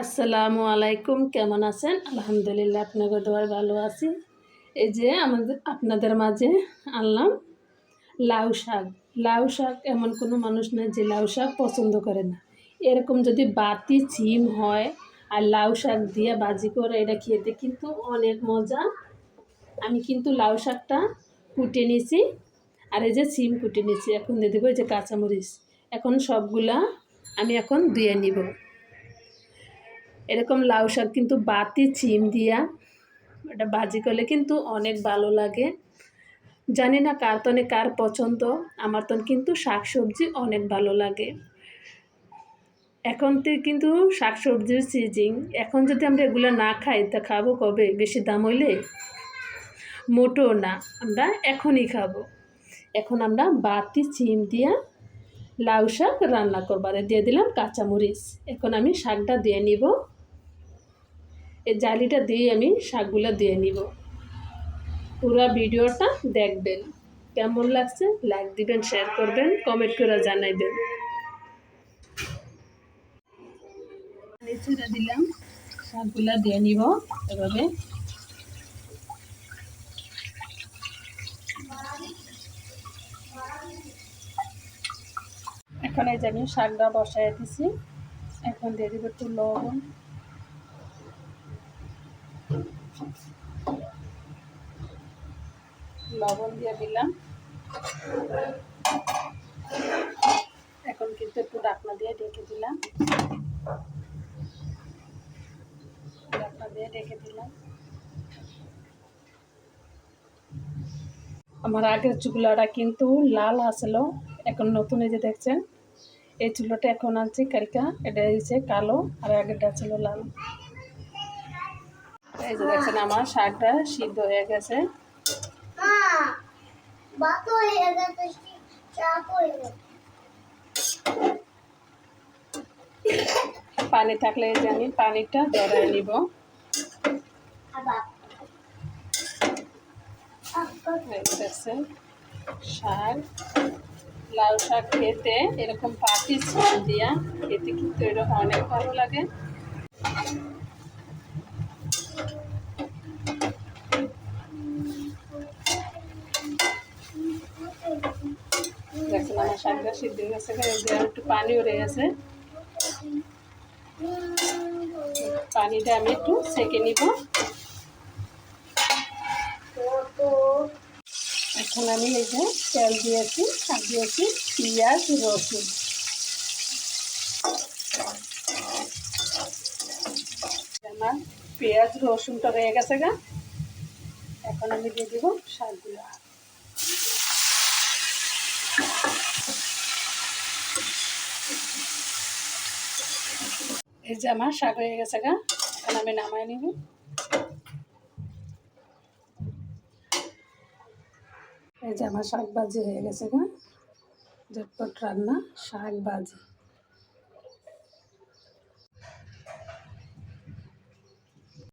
আসসালামু আলাইকুম, কেমন আছেন? আলহামদুলিল্লাহ আপনাকে দোয়ার ভালো আছি। এই যে আমাদের, আপনাদের মাঝে আনলাম লাউ শাক। লাউ শাক এমন কোনো মানুষ নেই যে লাউ শাক পছন্দ করে না। এরকম যদি বাতি, চিম হয় আর লাউ শাক দিয়ে বাজি করে এটা খেতে কিন্তু অনেক মজা। আমি কিন্তু লাউ শাকটা কুটে নিয়েছি আর এই যে সিম কুটে নিয়েছি এখন দিয়ে দেবো এই যে কাঁচামরিচ। এখন সবগুলা আমি এখন ধুয়ে নিব। এরকম লাউ শাক কিন্তু বাতি, চিম দিয়া এটা ভাজি করলে কিন্তু অনেক ভালো লাগে। জানি না কার তনে কার পছন্দ, আমার তন কিন্তু শাক সবজি অনেক ভালো লাগে। এখন তো কিন্তু শাক সবজির সিজিং এখন যদি আমরা এগুলো না খাই তা খাব কবে? বেশি দাম হইলে? মোটো না, আমরা এখনই খাব। এখন আমরা বাতি, চিম দিয়া লাউ শাক রান্না করবারে দিয়ে দিলাম কাঁচামরিচ। এখন আমি শাকটা দিয়ে নিব। এই জালিটা দিয়ে আমি শাকগুলো দিয়ে নিব। পুরো ভিডিওটা দেখবেন। কেমন লাগছে লাইক দিবেন, শেয়ার করবেন, কমেন্ট করে জানাইবেন। ছেড়ে দিলাম, শাকগুলো দিয়ে নিব এভাবে। এখন এই যে আমি শাকটা বসাই দিছি, এখন দিয়ে দিব একটু লবণ। লবণ দিয়ে দিলাম। এখন কিন্তু একটু ডাকনা দিয়ে ডেকে দিলাম। ডাকনা দিয়ে ডেকে দিলাম। আমার আগের চুলাটা কিন্তু লাল আসলো এখন নতুন এই যে দেখছেন, এই চুলোটা এখন আনছি কারিকা এটা হচ্ছে কালো, আর আগেরটা ছিল লাল। এই যে দেখছেন আমার শাকটা সিদ্ধ হয়ে গেছে। পানি থাকলে এই যে আমি পানিটা ধরাই নিব। দেখছেন শাক লাউ শাক খেতে এরকম পাতি দিয়া খেতে কিন্তু এরকম অনেক ভালো লাগে। দেখুন আমার শাকটা সিদ্ধ গেছে একটু পানি উড়ে গেছে। পানিটা আমি একটু সেকে নিব। এখন আমি এই যে তেল দিয়েছি আর দিয়েছি, পেঁয়াজ, রসুন। আমার পেঁয়াজ, রসুনটা রয়ে গেছে গা। এখন আমি দিয়ে দিব শাকগুলো। এই যে আমার শাক হয়ে গেছে গা। এখন আমি নামাই নিব। এই যে আমার শাক ভাজি হয়ে গেছে গা। ঝটপট রান্না, শাক ভাজি।